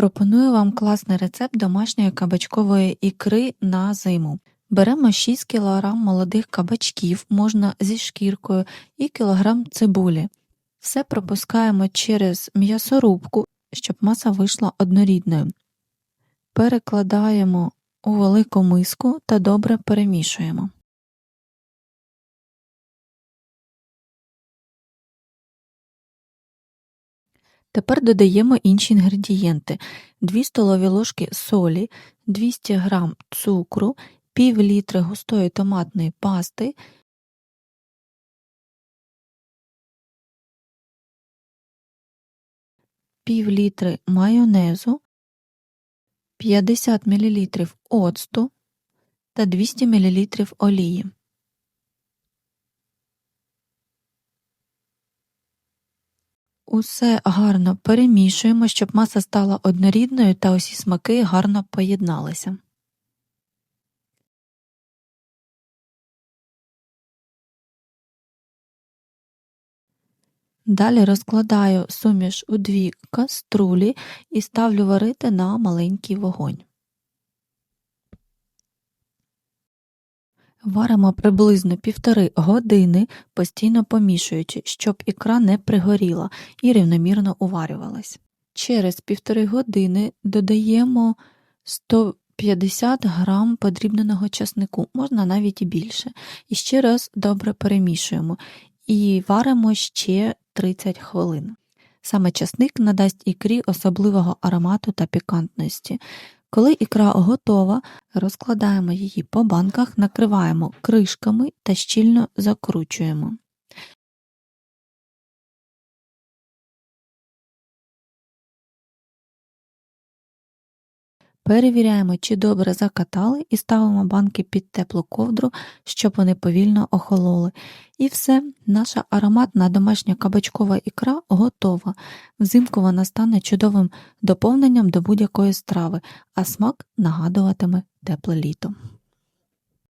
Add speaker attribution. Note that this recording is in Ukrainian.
Speaker 1: Пропоную вам класний рецепт домашньої кабачкової ікри на зиму. Беремо 6 кг молодих кабачків, можна зі шкіркою, і кілограм цибулі. Все пропускаємо через м'ясорубку, щоб маса вийшла однорідною. Перекладаємо у велику миску та добре перемішуємо. Тепер додаємо інші інгредієнти: 2 столові ложки солі, 200 г цукру, пів літри густої томатної пасти, пів літри майонезу, 50 мл оцту та 200 мл олії. Усе гарно перемішуємо, щоб маса стала однорідною та усі смаки гарно поєдналися. Далі розкладаю суміш у дві каструлі і ставлю варити на маленький вогонь. Варимо приблизно півтори години, постійно помішуючи, щоб ікра не пригоріла і рівномірно уварювалась. Через півтори години додаємо 150 г подрібненого часнику, можна навіть і більше. І ще раз добре перемішуємо і варимо ще 30 хвилин. Саме часник надасть ікрі особливого аромату та пікантності. Коли ікра готова, розкладаємо її по банках, накриваємо кришками та щільно закручуємо. Перевіряємо, чи добре закатали, і ставимо банки під теплу ковдру, щоб вони повільно охололи. І все, наша ароматна домашня кабачкова ікра готова. Взимку вона стане чудовим доповненням до будь-якої страви, а смак нагадуватиме тепле літо.